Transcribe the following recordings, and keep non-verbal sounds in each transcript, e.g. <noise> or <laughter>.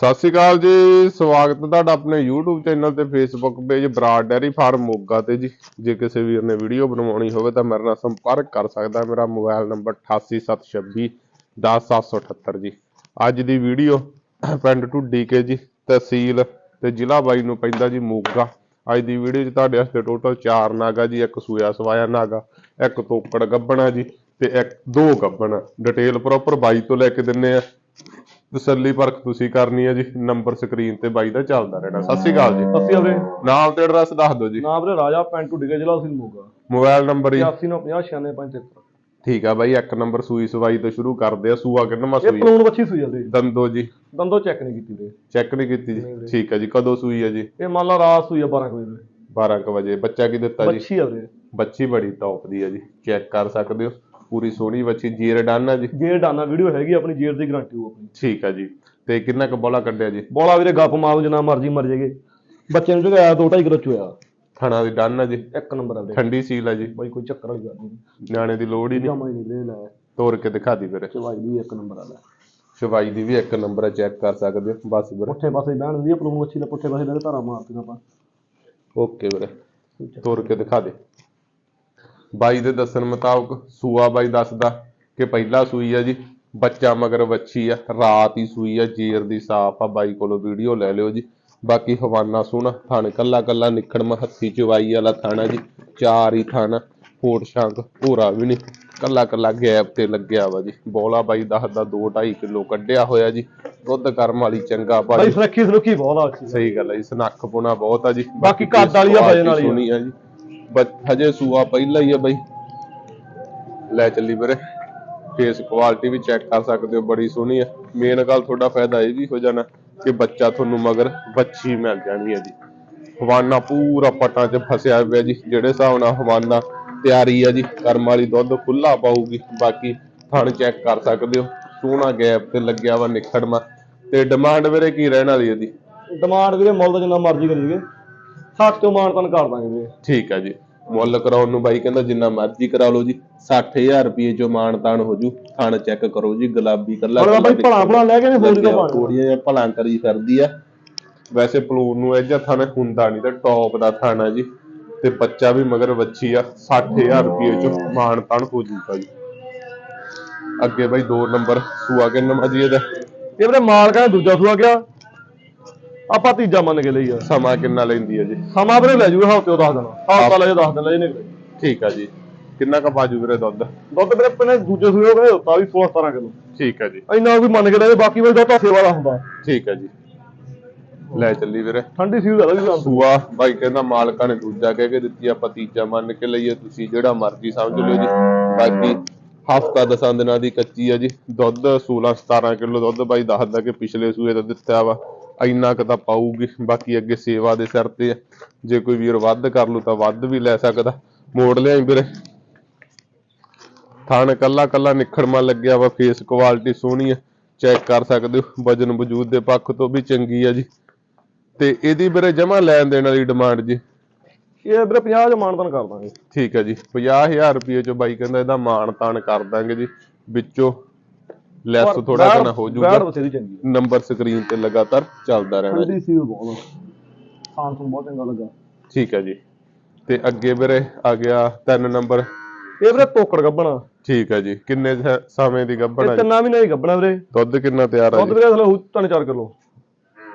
ਸਤਿ ਸ਼੍ਰੀ ਅਕਾਲ ਜੀ, ਸਵਾਗਤ ਹੈ ਤੁਹਾਡਾ ਆਪਣੇ YouTube ਚੈਨਲ ਤੇ Facebook page Broad dairy farm Moga ਤੇ ਜੀ। ਜੇ ਕਿਸੇ ਵੀਰ ਨੇ ਵੀਡੀਓ ਬਣਵਾਉਣੀ ਹੋਵੇ ਤਾਂ ਮੇਰੇ ਨਾਲ ਸੰਪਰਕ ਕਰ ਸਕਦਾ ਮੇਰਾ ਮੋਬਾਈਲ ਨੰਬਰ 8876 10778 ਜੀ। ਅੱਜ ਦੀ ਵੀਡੀਓ ਪਿੰਡ ਢੁੱਡੀ ਕੇ ਜੀ, ਤਹਿਸੀਲ ਤੇ ਜ਼ਿਲ੍ਹਾ ਬਾਈ ਨੂੰ ਪੈਂਦਾ ਜੀ ਮੋਗਾ। ਅੱਜ ਦੀ ਵੀਡੀਓ 'ਚ ਤੁਹਾਡੇ ਵਾਸਤੇ ਟੋਟਲ 4 ਨਾਗਾ ਜੀ, ਇੱਕ ਸੂਆ ਸਵਾਇਆ ਨਾਗਾ, ਇੱਕ ਤੋਕੜ ਗੱਬਣਾ ਜੀ ਤੇ ਇੱਕ ਦੋ ਗੱਬਣ। ਡਿਟੇਲ ਪ੍ਰੋਪਰ ਬਾਈ ਤੋਂ ਲੈ ਕੇ ਦਿੰਨੇ ਆ। ਤਸੱਲੀ ਪਰਖ ਤੁਸੀਂ ਕਰਨੀ ਹੈ ਜੀ ਨੰਬਰ ਸਕਰੀਨ ਤੇ ਬਾਈ ਦਾ ਚੱਲਦਾ ਰਹਿਣਾ। ਸਤਿ ਸ਼੍ਰੀ ਅਕਾਲ ਜੀ। ਅਸੀਂ ਵੀਰੇ ਨਾਮ ਤੇ ਐਡਰੈਸ ਦੱਸ ਦਿਓ ਜੀ। ਨਾਮ ਵੀਰੇ ਰਾਜਾ ਪਿੰਡ ਢੁੱਡੀਗਾ ਜ਼ਿਲ੍ਹਾ ਸਿੰਘ ਮੋਗਾ ਮੋਬਾਈਲ ਨੰਬਰ ਜੀ 8950 ਠੀਕ ਆ ਬਾਈ ਇੱਕ ਨੰਬਰ ਸੂਈ ਸਵਾਈ ਤੋਂ ਸ਼ੁਰੂ ਕਰਦੇ ਆ ਸੂਆ ਕਿੰਨਵਾ ਇਹ ਸੂਈ? ਪਲੂਣ ਬੱਚੀ ਸੂਈ ਆ ਦੰਦੋ ਜੀ। ਦੰਦੋ ਚੈੱਕ ਨਹੀਂ ਕੀਤੀ ਵੀਰੇ। ਚੈੱਕ ਨਹੀਂ ਕੀਤੀ ਜੀ। ਠੀਕ ਆ ਜੀ ਕਦੋਂ ਸੂਈ ਆ ਜੀ? ਇਹ ਮੰਨ ਲਾ ਰਾਤ ਸੂਈ ਆ 12 ਕੁ ਵਜੇ 12 ਕੁ ਵਜੇ। ਬੱਚਾ ਕੀ ਦਿੱਤਾ ਜੀ? ਬੱਚੀ ਆ ਵੀਰੇ। ਬੱਚੀ ਬੜੀ ਟੌਪ ਦੀ ਆ ਜੀ। ਚੈੱਕ ਕਰ ਸਕਦੇ ਹੋ। ਪੂਰੀ ਸੋਹਣੀ ਬੱਚੀ ਜੀਰ ਡਨ ਆ ਜੀ। ਜੇਰ ਡਾਨਾ ਵੀਡੀਓ ਹੈਗੀ ਆਪਣੀ ਜੇਰ ਦੀ ਗਾਰੰਟੀ ਆਪਣੀ। ਠੀਕ ਆ ਜੀ। ਤੇ ਕਿੰਨਾ ਕੁ ਬੋਲਾ ਕੱਢਿਆ ਜੀ? ਬੋਲਾ ਵੀਰੇ ਗੱਪ ਮਾਰੂ ਜਿੰਨਾ ਮਰਜ਼ੀ ਮਰ ਜੇਗੇ ਬੱਚੇ ਨੂੰ ਜਗਾਇਆ 2.5 ਕਿਲੋ ਚੋਇਆ ਥਣਾ ਦੀ ਡਨ ਆ ਜੀ। ਇੱਕ ਨੰਬਰ ਆ ਵੀਰੇ ਠੰਡੀ ਸੀਲ ਆ ਜੀ। ਬਾਈ ਕੋਈ ਚੱਕਰ ਵਾਲੀ ਗੱਲ ਨਹੀਂ। ਨਿਆਣੇ ਦੀ ਲੋੜ ਹੀ ਨਹੀਂ। ਜਮਾ ਹੀ ਨਹੀਂ ਵੀਰੇ ਲੈ। ਤੋੜ ਕੇ ਦਿਖਾ ਦੀ ਵੀਰੇ। ਚਵਾਈ ਦੀ ਇੱਕ ਨੰਬਰ ਆ ਲੈ ਸ਼ਵਾਈ ਦੀ ਵੀ ਇੱਕ ਨੰਬਰ ਹੈ ਚੈੱਕ ਕਰ ਸਕਦੇ ਹੋ। ਬਸ ਵੀਰੇ। ਪੁੱਠੇ ਪਾਸੇ ਬਹਿਣ ਹੁੰਦੀ ਆ ਬੱਚੀ ਦੇ ਪੁੱਠੇ ਪਾਸੇ ਲੈ ਕੇ ਧਾਰਾ ਮਾਰਤੀਆਂ ਆਪਾਂ ਓਕੇ ਵੀਰੇ। ਤੋੜ ਕੇ ਦਿਖਾ ਦੇ। ਬਾਈ ਦੇ ਦੱਸਣ ਮੁਤਾਬਕ ਸੂਆ ਬਾਈ ਦੱਸਦਾ ਕਿ ਪਹਿਲਾ ਸੂਈ ਆ ਜੀ ਬੱਚਾ ਮਗਰ ਵੱਛੀ ਆ ਰਾਤ ਹੀ ਸੂਈ ਆ ਜੇਰ ਦੀ ਸਾਫ਼ ਆ ਬਾਈ ਕੋਲੋਂ ਵੀਡੀਓ ਲੈ ਲਿਓ ਜੀ। ਬਾਕੀ ਹਵਾਨਾ ਸੋਹਣਾ ਥਣ ਕੱਲਾ ਕੱਲਾ ਨਿਖੜਮ ਹੱਥੀ ਚਵਾਈ ਵਾਲਾ ਥਾਣਾ ਜੀ ਚਾਰ ਹੀ ਥਣ ਫੋਟ ਸ਼ੰਕ ਭੂਰਾ ਵੀ ਨਹੀਂ ਕੱਲਾ ਕੱਲਾ ਗੈਪ ਤੇ ਲੱਗਿਆ ਵਾ ਜੀ। ਬੋਲਾ ਬਾਈ ਦੱਸਦਾ 2.5 ਕਿਲੋ ਕੱਢਿਆ ਹੋਇਆ ਜੀ ਦੁੱਧ ਕਰਮ ਵਾਲੀ ਚੰਗਾ ਬਾਈ ਭਾਜੀ ਸੁਰੱਖੀ ਸੁਰੱਖੀ ਬਹੁਤ ਆ। ਸਹੀ ਗੱਲ ਹੈ ਜੀ ਸਨੱਖ ਪੁਣਾ ਬਹੁਤ ਆ ਜੀ ਬਾਕੀ ਕੱਦ ਵਾਲੀ ਆ, ਵਜਨ ਵਾਲੀ ਆ। ਜੀ। ਹਜੇ ਸੂਆ ਪਹਿਲਾ ਹੀ ਆ ਬਈ। ਲੈ ਚੱਲੀ ਵੀਰੇ। ਫੇਸ ਕੁਆਲਿਟੀ ਵੀ ਚੈੱਕ ਕਰ ਸਕਦੇ ਹੋ, ਬੜੀ ਸੋਹਣੀ ਆ। ਮੇਨ ਗੱਲ ਤੁਹਾਡਾ ਫਾਇਦਾ ਇਹ ਵੀ ਹੋ ਜਾਣਾ ਕਿ ਬੱਚਾ ਤੁਹਾਨੂੰ ਮਗਰ ਬੱਚੀ ਮਿਲ ਜਾਣੀ ਹੈ ਜੀ ਹਵਾਨਾ ਪੂਰਾ ਪਟਾਂ 'ਚ ਫਸਿਆ ਪਿਆ ਜੀ, ਜਿਹੜੇ ਹਿਸਾਬ ਨਾਲ ਹਵਾਨਾ ਤਿਆਰੀ ਆ ਜੀ, ਕਰਮ ਵਾਲੀ ਦੁੱਧ ਖੁੱਲਾ ਪਾਊਗੀ, ਬਾਕੀ ਥਣ ਚੈੱਕ ਕਰ ਸਕਦੇ ਹੋ। ਸੋਹਣਾ ਗੈਪ ਤੇ ਲੱਗਿਆ ਵਾ ਨਿਖੜਮਾ। ਤੇ ਡਿਮਾਂਡ ਵੀਰੇ ਕੀ ਰਹਿਣ ਵਾਲੀ ਹੈ ਜੀ ਡਿਮਾਂਡ ਵੀਰੇ ਮੁੱਲ ਦਾ ਜਿੰਨਾ ਮਰਜ਼ੀ ਕਰੀਏ। 60 ਤੋਂ ਮਾਨ ਤਨ ਕਰ ਦਾਂਗੇ ਵੀਰੇ ਠੀਕ ਆ ਜੀ। ਮੁੱਲ ਕਰਾਉਣ ਨੂੰ ਬਾਈ ਕਹਿੰਦਾ ਜਿੰਨਾ ਮਰਜ਼ੀ ਕਰਾ ਲਓ ਜੀ। 60000 ਰੁਪਏ ਜੋ ਮਾਣ ਤਾਣ ਹੋ ਜੂ। ਥਣ ਚੈੱਕ ਕਰੋ ਜੀ ਗੁਲਾਬੀ ਕੱਲਾ ਬਾਈ ਭਲਾ ਭਲਾ ਲੈ ਕੇ ਨੇ ਫੋਨ ਤੋਂ ਪਾਣੀ ਥੋੜੀ ਜਿਹਾ ਭਲਾਂ ਕਰੀ ਫਿਰਦੀ ਆ। ਵੈਸੇ ਪਲੂਨ ਨੂੰ ਇਹ ਜਿਹਾ ਥਣ ਹੁੰਦਾ ਨਹੀਂ ਤੇ ਟੌਪ ਦਾ ਥਣ ਆ ਜੀ। ਤੇ ਬੱਚਾ ਵੀ ਮਗਰ ਵੱਛੀ ਆ। 60000 ਰੁਪਏ ਚ ਮਾਣ ਤਾਣ ਹੋ ਜੂਗਾ ਜੀ ਅੱਗੇ ਬਾਈ ਦੋ ਨੰਬਰ ਸੂਆ ਕੇ ਨੰਬਰ ਜੀ ਇਹਦਾ। ਇਹ ਵੀਰੇ ਮਾਲ ਕਹਿੰਦਾ ਦੂਜਾ ਸੂਆ ਗਿਆ ਆਪਾਂ ਤੀਜਾ ਮੰਨ ਕੇ ਲਈ ਆ ਸਮਾਂ ਕਿੰਨਾ ਲੈਂਦੀ ਹੈ ਜੀ? ਸਮਾਂ ਵੀਰੇ ਲੈ ਜੂਗਾ ਹਫ਼ਤੇ ਉਹ ਦੱਸ ਦੇਣਾ ਹਫ਼ਤਾ ਲੈ ਜੇ ਦੱਸ ਦੇਣਾ ਇਹਨੇ ਠੀਕ ਆ ਜੀ। ਕਿੰਨਾ ਕੁ ਬਾਜੂ ਵੀਰੇ ਦੁੱਧ? ਦੁੱਧ ਵੀਰੇ ਪਹਿਲੇ ਦੂਜੇ ਸੂਏ ਕਹਿੰਦੇ ਦਿੱਤਾ ਵੀ 16 17 ਕਿਲੋ। ਠੀਕ ਆ ਜੀ। ਇੰਨਾ ਕੋਈ ਮੰਨ ਕੇ ਲੈ ਜੇ ਬਾਕੀ ਵੀਰੇ ਦੁੱਧ ਹਫ਼ਤੇ ਵਾਲਾ ਹੁੰਦਾ। ਠੀਕ ਆ ਜੀ। ਲੈ ਚੱਲੀ ਵੀਰੇ। ਠੰਡੀ ਸੀ ਜ਼ਿਆਦਾ ਵੀ ਸੂਆ ਬਾਈ ਕਹਿੰਦਾ ਮਾਲਕਾਂ ਨੇ ਦੂਜਾ ਕਹਿ ਕੇ ਦਿੱਤੀ ਆਪਾਂ ਤੀਜਾ ਮੰਨ ਕੇ ਲਈਏ ਤੁਸੀਂ ਜਿਹੜਾ ਮਰਜ਼ੀ ਸਮਝ ਲਿਓ ਜੀ। ਬਾਕੀ ਹਫਤਾ ਦਸਾਂ ਦਿਨਾਂ ਦੀ ਕੱਚੀ ਆ ਜੀ। ਦੁੱਧ 16 17 ਕਿਲੋ ਦੁੱਧ ਬਾਈ ਦੱਸਦਾ ਕਿ ਪਿਛਲੇ ਸੂਏ ਦਾ ਦਿੱਤਾ ਵਾ। ਇੰਨਾ ਕੁ ਤਾਂ ਪਾਊਗੀ ਬਾਕੀ ਅੱਗੇ ਸੇਵਾ ਦੇ ਸਿਰ ਤੇ ਜੇ ਕੋਈ ਵੀਰ ਵੱਧ ਕਰ ਲੂ ਤਾਂ ਵੱਧ ਵੀ ਲੈ ਸਕਦਾ। ਮੋੜ ਲਿਆਈ ਵੀਰੇ। ਥਣ ਕੱਲਾ ਕੱਲਾ ਨਿਖੜਮਾ ਲੱਗਿਆ ਵਾ ਫੇਸ ਕੁਆਲਿਟੀ ਸੋਹਣੀ ਆ। ਚੈੱਕ ਕਰ ਸਕਦੇ ਹੋ ਵਜਨ ਵਜੂਦ ਦੇ ਪੱਖ ਤੋਂ ਵੀ ਚੰਗੀ ਆ ਜੀ। ਤੇ ਇਹਦੀ ਵੀਰੇ ਜਮਾ ਲੈਣ ਦੇਣ ਵਾਲੀ ਡਿਮਾਂਡ ਜੀ। ਇਹ ਵੀਰੇ 50 ਚ ਮਾਨ ਤਨ ਕਰ ਦਾਂਗੇ। ਠੀਕ ਹੈ ਜੀ 50000 ਰੁਪਏ ਚੋਂ ਬਾਈ ਕਹਿੰਦਾ ਇਹਦਾ ਮਾਣ ਤਾਣ ਕਰ ਦਾਂਗੇ ਜੀ। ਵਿੱਚੋਂ ਲੈਸ ਥੋੜਾ ਜਿਹਾ ਹੋ ਬਥੇਰੀ ਚੰਗੀ ਆ। ਨੰਬਰ ਸਕਰੀਨ ਤੇ ਲਗਾਤਾਰ ਚੱਲਦਾ ਰਹਿਣਾ ਜੀ। ਠੰਡੀ ਸੀ ਬਹੁਤ ਖਾਣ ਤੋਂ ਬਹੁਤ ਚੰਗਾ ਲੱਗਾ। ਠੀਕ ਹੈ ਜੀ। ਤੇ ਅੱਗੇ ਵੀਰੇ ਆ ਗਿਆ ਤਿੰਨ ਨੰਬਰ ਇਹ ਵੀਰੇ ਤੋਕੜ ਗੱਬਣਾ ਠੀਕ ਹੈ ਜੀ। ਕਿੰਨੇ ਸ- ਸਮੇਂ ਦੀ ਗੱਭਣ ਇਹ ਜੀ? ਤਿੰਨਾਂ ਮਹੀਨੇ ਹੀ ਗੱਬਣਾ ਵੀਰੇ। ਦੁੱਧ ਕਿੰਨਾ ਤਿਆਰ ਆ ਦੁੱਧ ਜੀ ਵੀਰੇ ਥਲੇ 3-4 ਕਿਲੋ।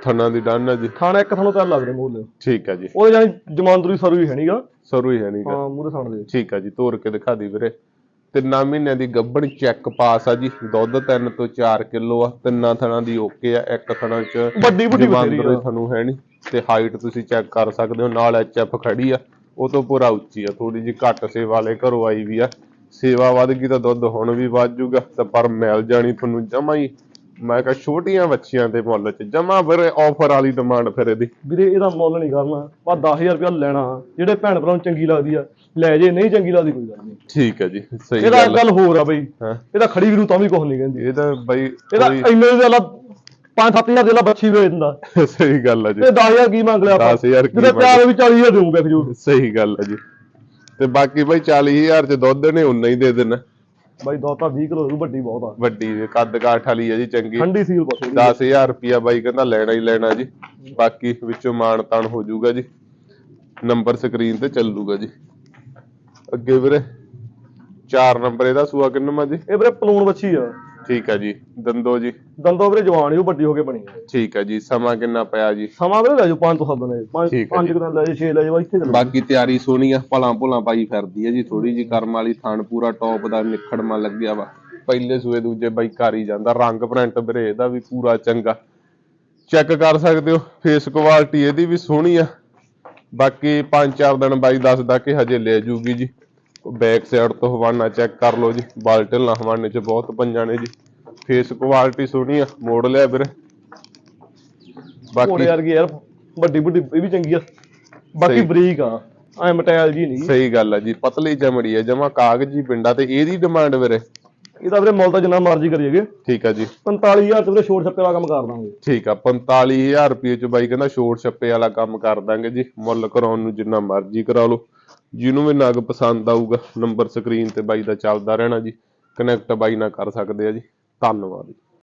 ਥਣਾ ਦੀ ਡਨ ਆ ਜੀ। ਖਾਣਾ ਇੱਕ ਥਾਣੋਂ ਤਿਆਰ ਲੱਗ ਰਿਹਾ ਠੀਕ ਹੈ ਜੀ। ਉਹਦੇ ਜਾਨੀ ਜਮਾਨਦਰੀ ਸਰੂ ਹੀ ਹੈ ਨਹੀਂਗਾ ਸਰੂ ਹੀ ਹੈ ਨਹੀਂਗਾ ਹਾਂ ਮੂਹਰੇ ਸਾਣ ਦੇ। ਠੀਕ ਆ ਜੀ। ਤੋਰ ਕੇ ਦਿਖਾ ਦੀ ਵੀਰੇ। ਤਿੰਨਾਂ ਮਹੀਨਿਆਂ ਦੀ ਗੱਭਣ ਚੈੱਕ ਪਾਸ ਆ ਜੀ। ਦੁੱਧ 3 ਤੋਂ 4 ਕਿਲੋ ਆ। ਤਿੰਨਾਂ ਥਣਾਂ ਦੀ ਓਕੇ ਆ। ਇੱਕ ਥਣਾ ਚ ਵੱਡੀ ਵੱਡੀ ਬਥੇਰੀ ਆ। ਤੁਹਾਨੂੰ ਹੈ ਨਹੀਂ ਤੇ ਹਾਈਟ ਤੁਸੀਂ ਚੈੱਕ ਕਰ ਸਕਦੇ ਹੋ। ਨਾਲ ਐਚਐਫ ਖੜੀ ਆ। ਉਹ ਤੋਂ ਪੂਰਾ ਉੱਚੀ ਆ। ਥੋੜੀ ਜਿਹੀ ਘੱਟ ਸੇਵਾ ਵਾਲੇ ਘਰੋਂ ਆਈ ਵੀ ਆ। ਸੇਵਾ ਵੱਧ ਗਈ ਤਾਂ ਦੁੱਧ ਹੁਣ ਵੀ ਵੱਧ ਜੂਗਾ ਤਾਂ ਪਰ ਮਿਲ ਜਾਣੀ ਤੁਹਾਨੂੰ ਜਮਾ ਹੀ। ਮੈਂ ਕਿਹਾ ਛੋਟੀਆਂ ਬੱਚੀਆਂ ਦੇ ਮੁੱਲ ਚ ਜਮਾ ਵੀਰੇ ਆਫਰ ਵਾਲੀ ਡਿਮਾਂਡ ਫਿਰ ਇਹਦੀ। ਵੀਰੇ ਇਹਦਾ ਮੁੱਲ ਨਹੀਂ ਕਰਨਾ। ਬਸ 10000 ਰੁਪਇਆ ਲੈਣਾ। ਜਿਹੜੇ ਭੈਣ ਭਰਾ ਨੂੰ ਚੰਗੀ ਲੱਗਦੀ ਆ ਲੈ ਜੇ ਨਹੀਂ ਚੰਗੀ ਲੱਗਦੀ ਕੋਈ ਗੱਲ ਨਹੀਂ। ਠੀਕ ਹੈ ਜੀ ਸਹੀ ਇਹਦਾ ਗੱਲ ਇੱਕ ਗੱਲ ਹੋਰ ਆ ਬਈ। ਹਾਂ। ਇਹਦਾ ਖੜੀ ਵੀਰੂ ਤਾਂ ਵੀ ਕੁਝ ਨਹੀਂ ਕਹਿੰਦੀ। ਇਹ ਤਾਂ ਬਈ ਇਹਦਾ ਕੋਈ- ਇੰਨੇ ਦੇ ਲਾ 5-7000 ਦੇ ਲਾ ਬੱਚੀ ਵੇਚ ਦਿੰਦਾ। <laughs> ਸਹੀ ਗੱਲ ਆ ਜੀ। ਤੇ 10000 ਕੀ ਮੰਗ ਲਿਆ 10000 ਕੀ ਜਿਹਦੇ ਮੰਗ ਪਿਆਰ ਵੀ 40000 ਦੇਊਂਗਾ ਖਜੂਰ ਸਹੀ ਗੱਲ ਹੈ ਜੀ। ਤੇ ਬਾਕੀ ਬਾਈ 40000 ਚ ਦੁੱਧ ਨੇ ਉਨਾ ਹੀ ਦੇ ਦੇਣਾ। ਬਾਈ ਦੋਤਾ 20 ਕਿਲੋ ਰੂ ਵੱਡੀ ਬਹੁਤ ਆ। ਵੱਡੀ ਕੱਦ ਕਾਠ ਵਾਲੀ ਹੈ ਜੀ ਚੰਗੀ। ਠੰਡੀ ਸੀਲ ਬਸ ਇਹਦੀ। 10000 ਰੁਪਿਆ ਬਾਈ ਕਹਿੰਦਾ ਲੈਣਾ ਹੀ ਲੈਣਾ ਜੀ। ਬਾਕੀ ਵਿੱਚੋਂ ਮਾਣ ਤਾਣ ਹੋ ਜਾਊਗਾ ਜੀ। ਨੰਬਰ ਸਕਰੀਨ ਤੇ ਚੱਲੂਗਾ ਜੀ। ਅੱਗੇ ਵੀਰੇ 4 ਨੰਬਰ ਇਹਦਾ ਸੂਆ ਕਿੰਨਵਾਂ ਜੀ? ਇਹ ਵੀਰੇ ਪਲੂਣ ਬੱਚੀ ਆ। ਠੀਕ ਹੈ ਜੀ। ਦੰਦੋ ਜੀ। ਦੰਦੋਂ ਵੀਰੇ ਜਵਾਨ ਹੀ ਉਹ ਵੱਡੀ ਹੋ ਕੇ ਬਣੀ ਠੀਕ ਹੈ ਜੀ। ਸਮਾਂ ਕਿੰਨਾ ਪਿਆ ਜੀ? ਸਮਾਂ ਵੀਰੇ ਲੈ ਜਾਓ 5 ਤੋਂ 7 ਨੇ 5 ਠੀਕ ਹੈ 5 ਕਿਲੋ ਲੈ ਜਾਓ 6 ਲੈ ਜਾਓ ਇੱਥੇ ਬਾਕੀ ਤਿਆਰੀ ਸੋਹਣੀ ਆ ਭਲਾਂ ਭੁਲਾਂ ਪਾਈ ਫਿਰਦੀ ਹੈ ਜੀ ਥੋੜੀ ਜੀ ਕਰਮ ਵਾਲੀ ਥਣ ਪੂਰਾ ਟੌਪ ਦਾ ਨਿਖੜਮਾ ਲੱਗਿਆ ਵਾ। ਪਹਿਲੇ ਸੂਏ ਦੂਜੇ ਬਾਈ ਕਰ ਹੀ ਜਾਂਦਾ। ਰੰਗ ਪ੍ਰਿੰਟ ਵੀਰੇ ਇਹਦਾ ਵੀ ਪੂਰਾ ਚੰਗਾ। ਚੈੱਕ ਕਰ ਸਕਦੇ ਹੋ ਫੇਸ ਕੁਆਲਿਟੀ ਇਹਦੀ ਵੀ ਸੋਹਣੀ ਆ। ਬਾਕੀ 5-4 ਦਿਨ ਬਾਈ ਦੱਸਦਾ ਕਿ ਹਜੇ ਲੈ ਜੂਗੀ ਜੀ। ਬੈਕ ਸਾਈਡ ਤੋਂ ਹਵਾਨਾ ਚੈੱਕ ਕਰ ਲਓ ਜੀ ਬਾਲਟਲ ਨਾ ਹਵਾਨੇ ਚ ਬਹੁਤ ਪੰਜਾਂ ਨੇ ਜੀ। ਫੇਸ ਕੁਆਲਿਟੀ ਸੋਹਣੀ ਆ ਮੋੜ ਲਿਆ ਵੀਰੇ। ਬਾਕੀ ਘੋੜੇ ਵਰਗੀ ਯਾਰ ਵੱਡੀ ਵੱਡੀ ਇਹ ਵੀ ਚੰਗੀ ਆ। ਬਾਕੀ। ਬਰੀਕ ਆ ਐ ਮਟੈਲ ਜੀ ਨਹੀਂ। ਸਹੀ ਗੱਲ ਆ ਜੀ ਪਤਲੀ ਚਮੜੀ ਆ ਜਮਾ ਕਾਗਜ਼ੀ ਪਿੰਡਾ ਤੇ ਇਹਦੀ ਡਿਮਾਂਡ ਵੀਰੇ। ਇਹਦਾ ਵੀਰੇ ਮੁੱਲ ਤਾਂ ਜਿੰਨਾ ਮਰਜ਼ੀ ਕਰੀਏਗੇ ਠੀਕ ਆ ਜੀ। 45000 ਚ ਵੀਰੇ ਛੋਟ ਛੱਪੇ ਵਾਲਾ ਕੰਮ ਕਰ ਦਾਂਗੇ। ਠੀਕ ਆ 45000 ਰੁਪਏ ਚ ਬਾਈ ਕਹਿੰਦਾ ਛੋਟ ਛੱਪੇ ਵਾਲਾ ਕੰਮ ਕਰ ਦਾਂਗੇ ਜੀ ਮੁੱਲ ਕਰਾਉਣ ਨੂੰ ਜਿੰਨਾ ਮਰਜ਼ੀ ਕਰਾ ਲਓ। ਜਿਹਨੂੰ ਵੀ ਨਗ ਪਸੰਦ ਆਊਗਾ ਨੰਬਰ ਸਕਰੀਨ ਤੇ ਬਾਈ ਦਾ ਚੱਲਦਾ ਰਹਿਣਾ ਜੀ ਕਨੈਕਟ ਬਾਈ ਨਾਲ ਕਰ ਸਕਦੇ ਆ ਜੀ, ਧੰਨਵਾਦ ਜੀ।